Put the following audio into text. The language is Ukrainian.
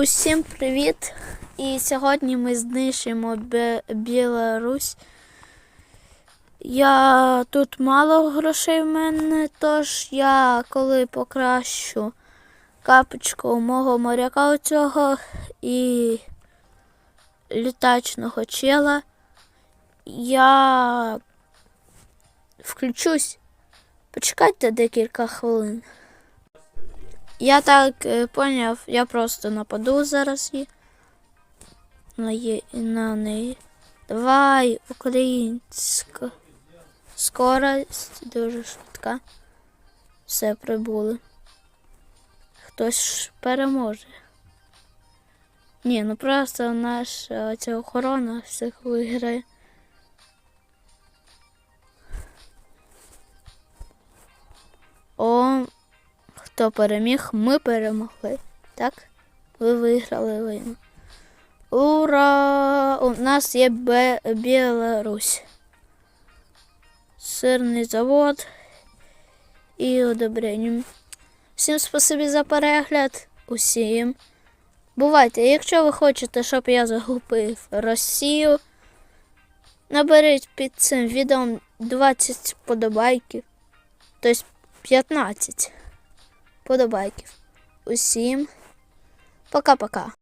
Усім привіт! І сьогодні ми знищимо Білорусь. Я тут мало грошей в мене, тож я коли покращу капочку мого моряка оцього і літачного чела, я включусь. Почекайте декілька хвилин. Я так е, поняв, я просто нападу зараз її. На, є, на неї. Давай, українська. Скорость дуже швидка. Все прибули. Хтось переможе. Ні, ну просто наша ця охорона всіх виграє. Хто переміг, ми перемогли. Так? Ви виграли війну. Ура! У нас є Бе- Білорусь. Сирний завод і одобрення. Всім спасибі за перегляд. Усім. Бувайте, якщо ви хочете, щоб я загубив Росію, наберіть під цим відео 20 подобайків. Тобто 15 подобайків. Усім пока-пока.